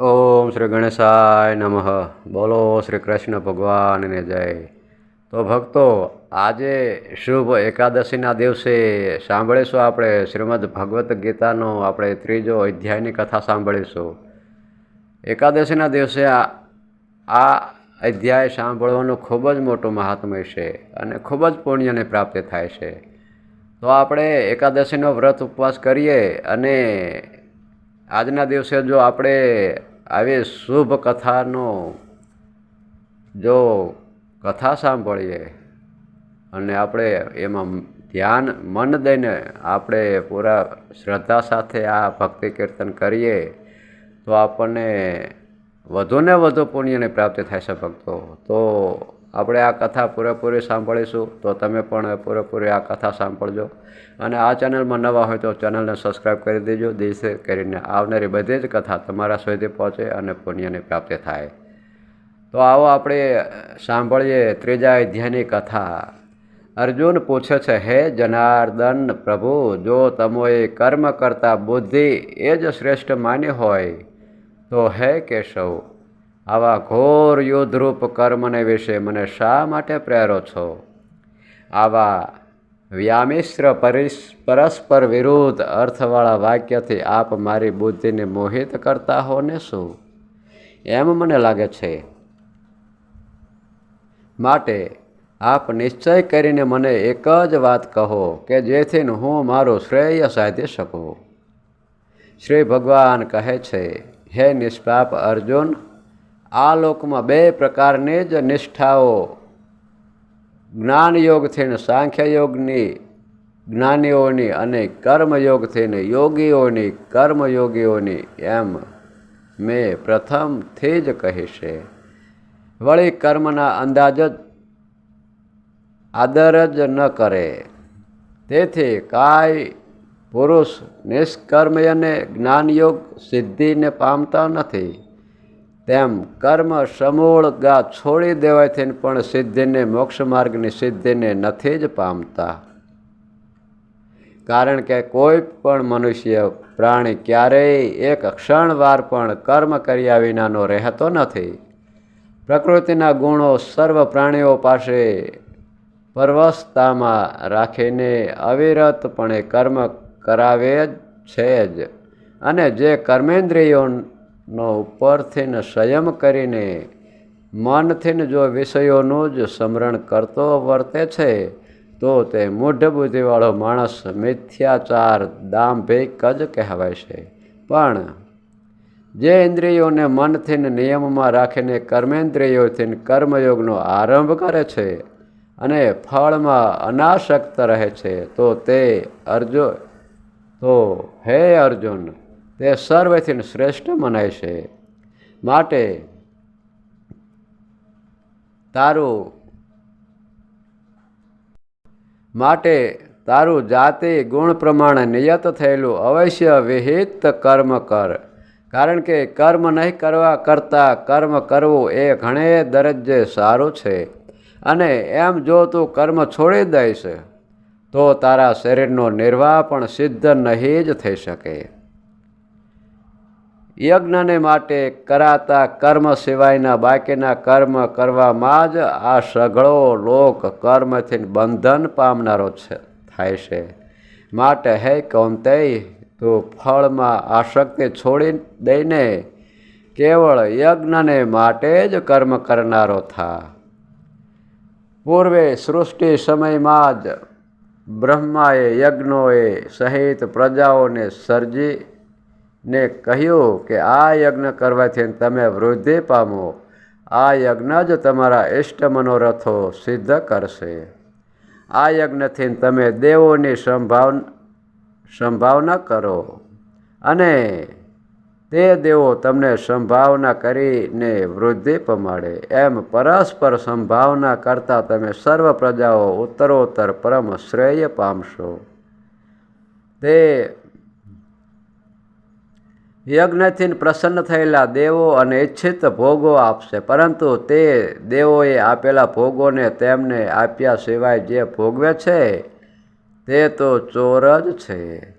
ઓમ શ્રી ગણેશાય નમઃ. બોલો શ્રી કૃષ્ણ ભગવાનને જય. તો ભક્તો, આજે શુભ એકાદશીના દિવસે સાંભળીશું આપણે શ્રીમદ ભગવદ્ ગીતાનો આપણે ત્રીજો અધ્યાયની કથા સાંભળીશું. એકાદશીના દિવસે આ અધ્યાય સાંભળવાનું ખૂબ જ મોટું મહાત્મય છે અને ખૂબ જ પુણ્યની પ્રાપ્તિ થાય છે. તો આપણે એકાદશીનો વ્રત ઉપવાસ કરીએ અને આજના દિવસે જો આપણે આવી શુભ કથાનો જો કથા સાંભળીએ અને આપણે એમાં ધ્યાન, મન દઈને આપણે પૂરા શ્રદ્ધા સાથે આ ભક્તિ કીર્તન કરીએ, તો આપણને વધુને વધુ પુણ્યની પ્રાપ્તિ થાય છે ભક્તો. તો આપણે આ કથા પૂરેપૂરી સાંભળીશું, તો તમે પણ પૂરેપૂરી આ કથા સાંભળજો. અને આ ચેનલમાં નવા હોય તો ચેનલને સબસ્ક્રાઈબ કરી દેજો, દિવસે કરીને આવનારી બધી જ કથા તમારા સુધી પહોંચે અને પુણ્યની પ્રાપ્તિ થાય. તો આવો આપણે સાંભળીએ ત્રીજા અધ્યાયની કથા. અર્જુન પૂછે છે, હે જનાર્દન પ્રભુ, જો તમોએ કર્મ કરતા બુદ્ધિ એ જ શ્રેષ્ઠ માની હોય, તો હે કેશવ આવા ઘોર યુદ્ધરૂપ કર્મને વિશે મને શા માટે પ્રેરો છો? આવા વ્યામિશ્ર પરિસ, પરસ્પર વિરુદ્ધ અર્થવાળા વાક્યથી આપ મારી બુદ્ધિને મોહિત કરતા હો ને શું? એમ મને લાગે છે. માટે આપ નિશ્ચય કરીને મને એક જ વાત કહો કે જેથી હું મારું શ્રેય સાધી શકું. શ્રી ભગવાન કહે છે, હે નિષ્પાપ અર્જુન આ લોકમાં બે પ્રકારની જ નિષ્ઠાઓ. જ્ઞાનયોગથી થઈને સાંખ્યયોગની જ્ઞાનીઓની અને કર્મયોગ થઈને યોગીઓની કર્મયોગીઓની એમ મેં પ્રથમથી જ કહી છે. વળી કર્મના અંદાજ જ આદર જ ન કરે. તેથી કાંઈ પુરુષ નિષ્કર્મયને જ્ઞાનયોગ સિદ્ધિને પામતા નથી. તેમ કર્મ સમૂળ ગા છોડી દેવાથી પણ સિદ્ધિને, મોક્ષ માર્ગની સિદ્ધિને નથી જ પામતા. કારણ કે કોઈ પણ મનુષ્ય પ્રાણી ક્યારેય એક ક્ષણવાર પણ કર્મ કર્યા વિનાનો રહેતો નથી. પ્રકૃતિના ગુણો સર્વ પ્રાણીઓ પાસે પરવસતામાં રાખીને અવિરતપણે કર્મ કરાવે છે જ. અને જે કર્મેન્દ્રિયોનો ઉપરથી સંયમ કરીને મનથી જો વિષયોનું જ સ્મરણ કરતો વર્તે છે, તો તે મૂઢ બુદ્ધિવાળો માણસ મિથ્યાચાર, દાંભિક જ કહેવાય છે. પણ જે ઇન્દ્રિયોને મનથી નિયમમાં રાખીને કર્મેન્દ્રિયોથી કર્મયોગનો આરંભ કરે છે અને ફળમાં અનાસક્ત રહે છે, તો તે અર્જુન, તો હે અર્જુન તે સર્વેથી શ્રેષ્ઠ મનાય છે. માટે તારું માટે તારું જાતિ ગુણ પ્રમાણે નિયત થયેલું અવશ્ય વિહિત કર્મ કર. કારણ કે કર્મ નહીં કરવા કરતાં કર્મ કરવું એ ઘણે દરજ્જે સારું છે. અને એમ જો તું કર્મ છોડી દઈશ, તો તારા શરીરનો નિર્વાહ પણ સિદ્ધ નહીં જ થઈ શકે. યજ્ઞને માટે કરાતા કર્મ સિવાયના બાકીના કર્મ કરવામાં જ આ સઘળો લોક કર્મથી બંધન પામનારો છે, થાય છે. માટે હે કૌંતેય, તું ફળમાં આસક્તિ છોડી દઈને કેવળ યજ્ઞને માટે જ કર્મ કરનારો થા. પૂર્વે સૃષ્ટિ સમયમાં જ બ્રહ્માએ યજ્ઞોએ સહિત પ્રજાઓને સર્જી ને કહ્યું કે આ યજ્ઞ કરવાથી તમે વૃદ્ધિ પામો. આ યજ્ઞ જ તમારા ઇષ્ટ મનોરથો સિદ્ધ કરશે. આ યજ્ઞથી તમે દેવોની સંભાવ સંભાવના કરો અને તે દેવો તમને સંભાવના કરીને વૃદ્ધિ પમાડે. એમ પરસ્પર સંભાવના કરતાં તમે સર્વ પ્રજાઓ ઉત્તરોત્તર પરમ શ્રેય પામશો. તે યજ્ઞથી પ્રસન્ન થયેલા દેવો અને ઈચ્છિત ભોગો આપશે. પરંતુ તે દેવોએ આપેલા ભોગોને તેમને આપ્યા સિવાય જે ભોગવે છે, તે તો ચોર જ છે.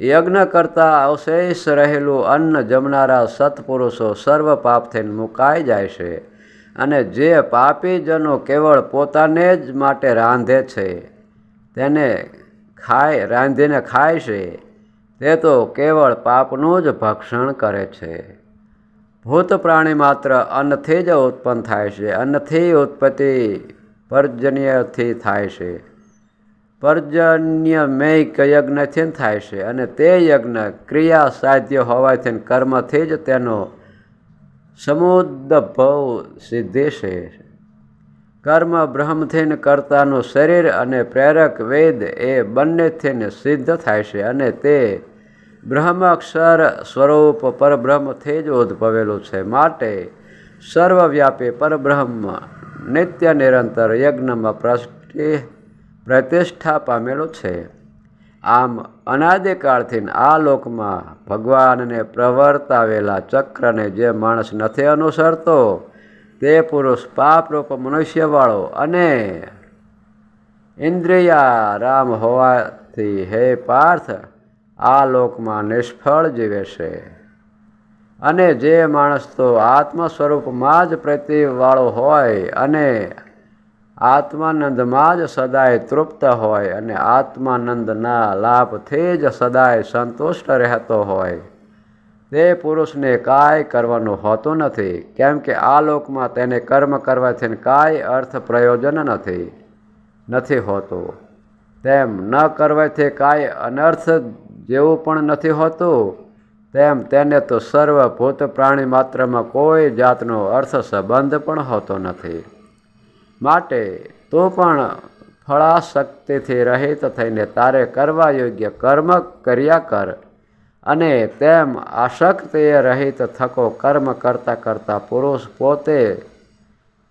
યજ્ઞ કરતાં અવશેષ રહેલું અન્ન જમનારા સત્પુરુષો સર્વ પાપથી મુકાઈ જાય છે અને જે પાપીજનો કેવળ પોતાને જ માટે રાંધે છે, તેને ખાય, રાંધીને ખાય છે. તે તો કેવળ પાપનું જ ભક્ષણ કરે છે. ભૂત પ્રાણી માત્ર અન્નથી જ ઉત્પન્ન થાય છે. અન્નથી ઉત્પત્તિ પર્જન્યથી થાય છે. પર્જન્યમય યજ્ઞથી થાય છે અને તે યજ્ઞ ક્રિયા સાધ્ય હોવાથી કર્મથી જ તેનો સમુદ્ભવ સિદ્ધિ છે. કર્મ બ્રહ્મથી કરતાનું શરીર અને પ્રેરક વેદ એ બંનેથી સિદ્ધ થાય છે અને તે બ્રહ્માક્ષર સ્વરૂપ પરબ્રહ્મથી જ ઉદ્ભવેલું છે. માટે સર્વવ્યાપી પરબ્રહ્મ નિત્ય નિરંતર યજ્ઞમાં પ્રષ્ટિ પ્રતિષ્ઠા પામેલું છે. આમ અનાદિકાળથી આ લોકમાં ભગવાનને પ્રવર્તાવેલા ચક્રને જે માણસ નથી અનુસરતો, તે પુરુષ પાપરૂપ મનુષ્યવાળો અને ઇન્દ્રિયારામ હોવાથી હે પાર્થ આ લોકમાં નિષ્ફળ જીવે છે. અને જે માણસ તો આત્મ સ્વરૂપમાં જ પ્રતિવાળો હોય અને આત્માનંદમાં જ સદાય તૃપ્ત હોય અને આત્માનંદના લાભથી જ સદાય સંતુષ્ટ રહેતો હોય, તે પુરુષને કાંઈ કરવાનું હોતું નથી, કેમ કે આ લોકમાં તેને કર્મ કરવાથી કાંઈ અર્થ પ્રયોજન નથી નથી હોતું. તેમ ન કરવાથી કાંઈ અનર્થ જેવું પણ નથી હોતું, તેમ તેને તો સર્વભૂત પ્રાણી માત્રમાં કોઈ જાતનો અર્થ સંબંધ પણ હોતો નથી. માટે તું પણ ફળાશક્તિથી રહિત થઈને તારે કરવા યોગ્ય કર્મ કર્યા કર અને તેમ આશક્તિએ રહિત થકો કર્મ કરતાં કરતાં પુરુષ પોતે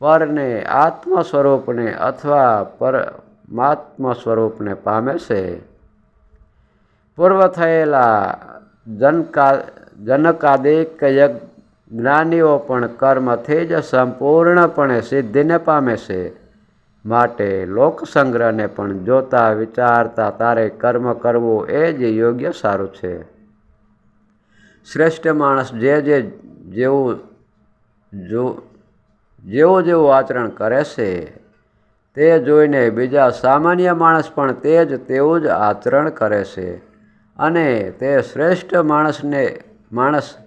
પરને આત્મ સ્વરૂપને અથવા પરમાત્મ સ્વરૂપને પામે છે. પૂર્વ થયેલા જનકા જનકાદિક જ્ઞાનીઓ પણ કર્મથી જ સંપૂર્ણપણે સિદ્ધિને પામે છે. માટે લોકસંગ્રહને પણ જોતા વિચારતા તારે કર્મ કરવું એ જ યોગ્ય સારું છે. શ્રેષ્ઠ માણસ જે જે જેવું, જો, જેવું જેવું આચરણ કરે છે, તે જોઈને બીજા સામાન્ય માણસ પણ તે જ, તેવું જ આચરણ કરે છે. અને તે શ્રેષ્ઠ માણસને, માણસ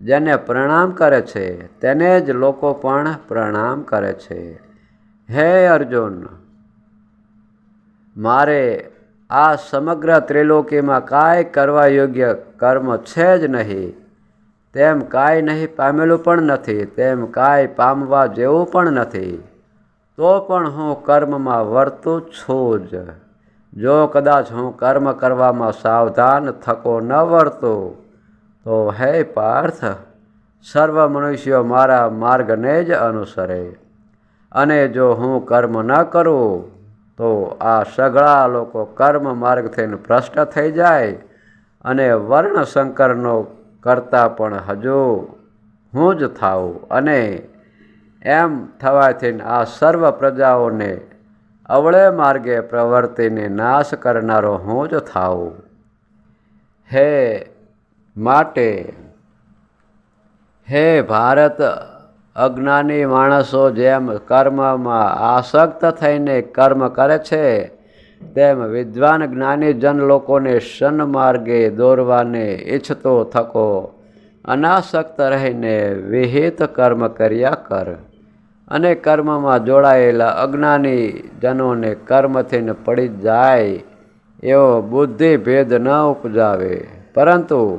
જેને પ્રણામ કરે છે, તેને જ લોકો પણ પ્રણામ કરે છે. હે અર્જુન, મારે આ સમગ્ર ત્રિલોકીમાં કાંઈ કરવા યોગ્ય કર્મ છે જ નહીં. તેમ કાંઈ નહીં પામેલું પણ નથી, તેમ કાંઈ પામવા જેવું પણ નથી. તો પણ હું કર્મમાં વર્તું છું જ. જો કદાચ હું કર્મ કરવામાં સાવધાન થકો ન વર્તો, તો હે પાર્થ, સર્વ મનુષ્યો મારા માર્ગને જ અનુસરે. અને જો હું કર્મ ન કરું, તો આ સઘળા લોકો કર્મ માર્ગથી ભ્રષ્ટ થઈ જાય અને વર્ણ શંકરનો કરતાં પણ હજુ હું જ થાઉં. અને એમ થવાથી આ સર્વ પ્રજાઓને અવળે માર્ગે પ્રવર્તીને નાશ કરનારો હું જ થાઉં. હે માટે, હે ભારત, અજ્ઞાની માણસો જેમ કર્મમાં આસક્ત થઈને કર્મ કરે છે, તેમ વિદ્વાન જ્ઞાની જન લોકોને સન્માર્ગે દોરવાને ઈચ્છતો થકો, અનાસક્ત રહીને વિહિત કર્મ કર્યા કર. અને કર્મમાં જોડાયેલા અજ્ઞાની જનોને કર્મથી પડી જાય એવો બુદ્ધિ ભેદ ન ઉપજાવે. પરંતુ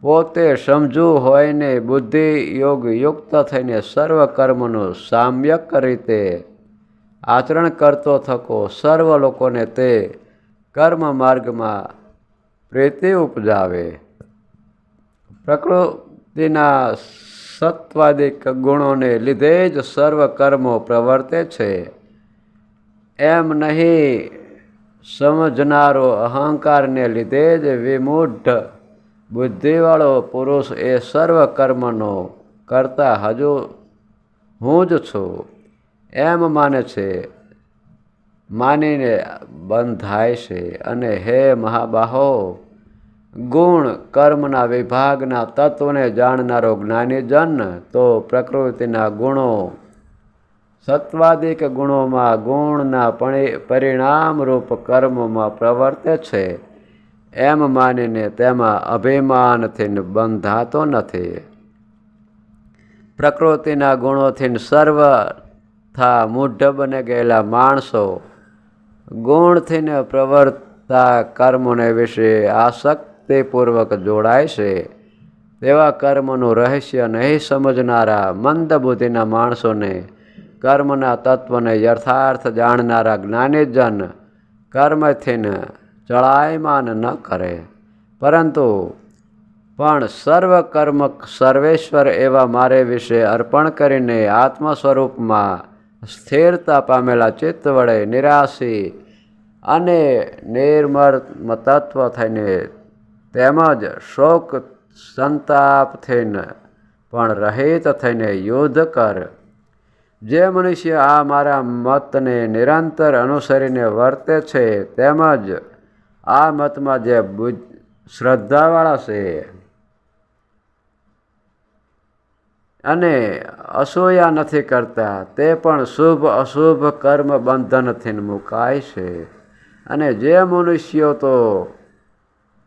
પોતે સમજુ હોઈને બુદ્ધિ યોગ યુક્ત થઈને સર્વ કર્મનું સામ્યક રીતે આચરણ કરતો થકો સર્વ લોકોને તે કર્મ માર્ગમાં પ્રીતિ ઉપજાવે. પ્રકૃતિના સત્વાદિક ગુણોને લીધે જ સર્વ કર્મો પ્રવર્તે છે. એમ નહીં, સમજનારો અહંકારને લીધે જ વિમૂઢ બુદ્ધિવાળો પુરુષ એ સર્વ કર્મનો કરતા હજુ હું જ છું. એમ માને છે, માનીને બંધાય છે અને હે મહાબાહો ગુણ કર્મના વિભાગના તત્વને જાણનારો જ્ઞાનીજન તો પ્રકૃતિના ગુણો, સત્વાદિક ગુણોમાં ગુણના પરી- પરિણામરૂપ કર્મમાં પ્રવર્તે છે. એમ માનીને તેમાં અભિમાનથી બંધાતો નથી. પ્રકૃતિના ગુણોથી સર્વથા મૂઢ બની ગયેલા માણસો ગુણથી પ્રવર્તતા કર્મોને વિશે આસક્તિપૂર્વક જોડાય છે. તેવા કર્મનું રહસ્ય નહીં સમજનારા મંદ બુદ્ધિના માણસોને, કર્મના તત્વને યથાર્થ જાણનારા જ્ઞાનીજન કર્મથીને ચળાયમાન ન કરે. પરંતુ પણ સર્વ કર્મ સર્વેશ્વર એવા મારે વિશે અર્પણ કરીને આત્મ સ્વરૂપમાં સ્થિરતા પામેલા ચિત્ત વડે નિરાશી અને નિર્મળ તત્વ થઈને તેમજ શોક સંતાપ થઈને પણ રહિત થઈને યુદ્ધ કર. જે મનુષ્ય આ મારા મતને નિરંતર અનુસરીને વર્તે છે, તેમજ આ મતમાં જે શ્રદ્ધાવાળા છે અને અસૂયા નથી કરતા, તે પણ શુભ અશુભ કર્મ બંધનથી મુકાય છે. અને જે મનુષ્યો તો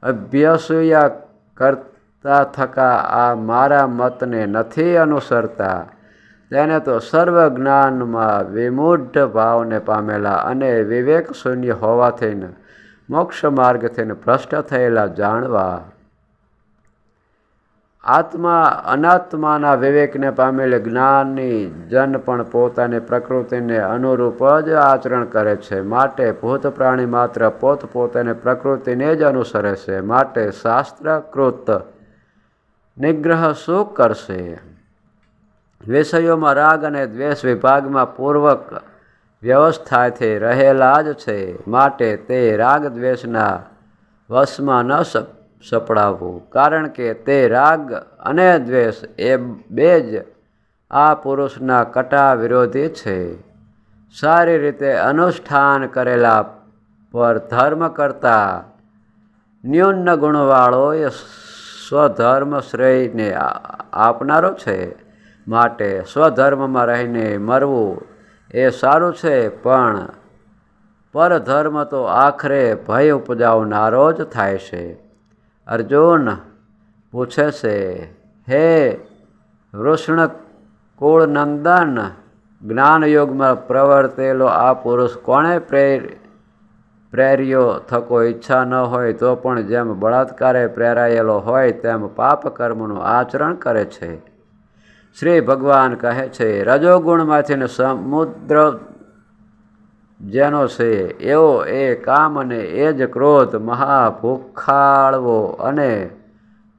અભ્યાસૂયા કરતા થકા આ મારા મતને નથી અનુસરતા. તેને તો સર્વ જ્ઞાનમાં વિમૂઢ ભાવને પામેલા અને વિવેક શૂન્ય હોવાથી મોક્ષ માર્ગથી ભ્રષ્ટ થયેલા જાણવા આત્મા અનાત્માના વિવેકને પામેલ જ્ઞાની જન પણ પોતાની પ્રકૃતિને અનુરૂપ જ આચરણ કરે છે. માટે ભૂત પ્રાણી માત્ર પોત પોતાની પ્રકૃતિને જ અનુસરે છે. માટે શાસ્ત્રકૃત નિગ્રહ શું કરશે? વિષયોમાં રાગ અને દ્વેષ વિભાગમાં પૂર્વક વ્યવસ્થાથી રહેલા જ છે. માટે તે રાગ દ્વેષના વશમાં ન સપડાવવું કારણ કે તે રાગ અને દ્વેષ એ બે જ આ પુરુષના કટા વિરોધી છે. સારી રીતે અનુષ્ઠાન કરેલા પર ધર્મ કરતા ન્યૂન ગુણવાળો એ સ્વધર્મ શ્રેયને આપનારો છે. માટે સ્વધર્મમાં રહીને મરવું એ સારું છે, પણ પરધર્મ તો આખરે ભય ઉપજાવનારો જ થાય છે. અર્જુન પૂછે છે, હે વૃષ્ણ કુળ નંદન જ્ઞાનયોગમાં પ્રવર્તેલો આ પુરુષ કોણે પ્રેર, પ્રેર્યો? થકો ઈચ્છા ન હોય તો પણ જેમ બળાત્કારે પ્રેરાયેલો હોય, તેમ પાપ કર્મનું આચરણ કરે છે. શ્રી ભગવાન કહે છે, રજોગુણમાંથી સમુદ્ર જેનો છે, એવો એ કામ અને એ જ ક્રોધ મહાભૂખાળવો અને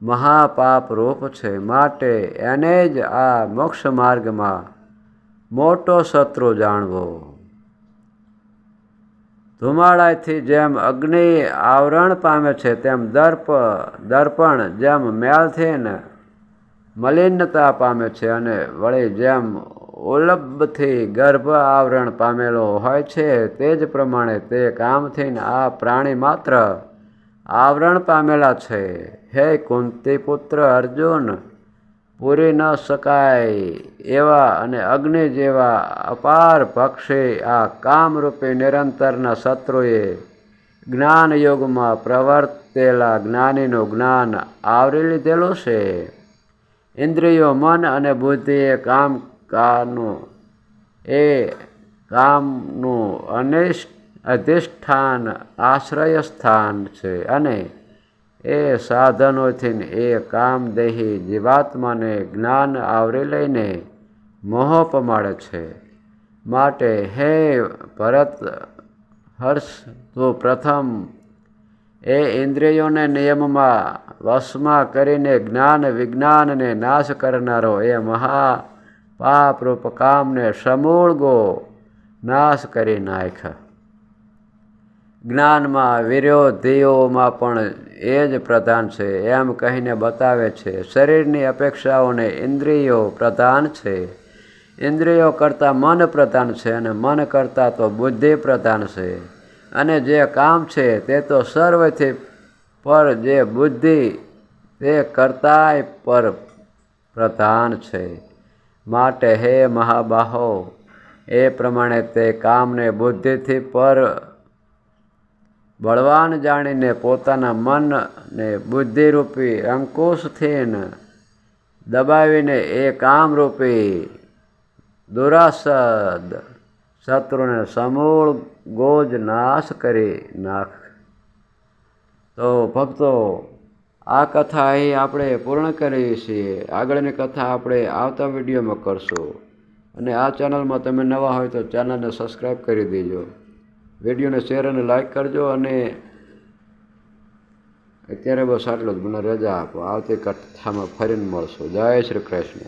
મહાપાપ રૂપ છે. માટે એને જ આ મોક્ષ માર્ગમાં મોટો શત્રુ જાણવો. ધુમાડાથી જેમ અગ્નિ આવરણ પામે છે, તેમ દર્પ, દર્પણ જેમ મેલથી ને મલિનતા પામે છે અને વળી જેમ ઉલભથી ગર્ભ આવરણ પામેલો હોય છે, તે જ પ્રમાણે તે કામથી આ પ્રાણી માત્ર આવરણ પામેલા છે. હે કુંતી પુત્ર અર્જુન, પૂરી ન શકાય એવા અને અગ્નિ જેવા અપાર પક્ષી આ કામરૂપી નિરંતરના શત્રુએ જ્ઞાન યોગમાં પ્રવર્તેલા જ્ઞાનીનું જ્ઞાન આવરી લીધેલું છે. ઇન્દ્રિયો, મન અને બુદ્ધિએ કામ કાનું. એ કામનું અનિષ્ટ અધિષ્ઠાન આશ્રય સ્થાન છે અને એ સાધનોથી એ કામદેહી જીવાત્માને જ્ઞાન આવરી લઈને મોહ પમાડે છે. માટે હે ભરત હર્ષ, તું પ્રથમ એ ઇન્દ્રિયોને નિયમમાં વશમાં કરીને જ્ઞાન વિજ્ઞાનને નાશ કરનારો એ મહા પાપરૂપ કામને સમૂળગો નાશ કરી નાખ. જ્ઞાનમાં વિરોધીઓમાં પણ એ જ પ્રધાન છે. એમ કહીને બતાવે છે, શરીરની અપેક્ષાઓને ઇન્દ્રિયો પ્રધાન છે. ઇન્દ્રિયો કરતાં મન પ્રધાન છે અને મન કરતાં તો બુદ્ધિ પ્રધાન છે. અને જે કામ છે તે તો સર્વથી પર જે બુદ્ધિ તે કરતાંય પર પ્રધાન છે. માટે હે મહાબાહો, એ પ્રમાણે તે કામને બુદ્ધિથી પર બળવાન જાણીને પોતાના મનને બુદ્ધિરૂપી અંકુશથી દબાવીને એ કામરૂપી દુરાસદ શત્રુને સમૂળ ગોજ નાશ કરી નાખ. તો ભક્તો આ કથા અહીં આપણે પૂર્ણ કરીએ છીએ. આગળની કથા આપણે આવતા વિડીયોમાં કરશું. અને આ ચેનલમાં તમે નવા હોય તો ચેનલને સબસ્ક્રાઈબ કરી દેજો. વિડીયોને શેર અને લાઈક કરજો અને અત્યારે બસ આટલું જ. મને રજા આપો. આવતી કથામાં ફરીને મળશું. જય શ્રી કૃષ્ણ.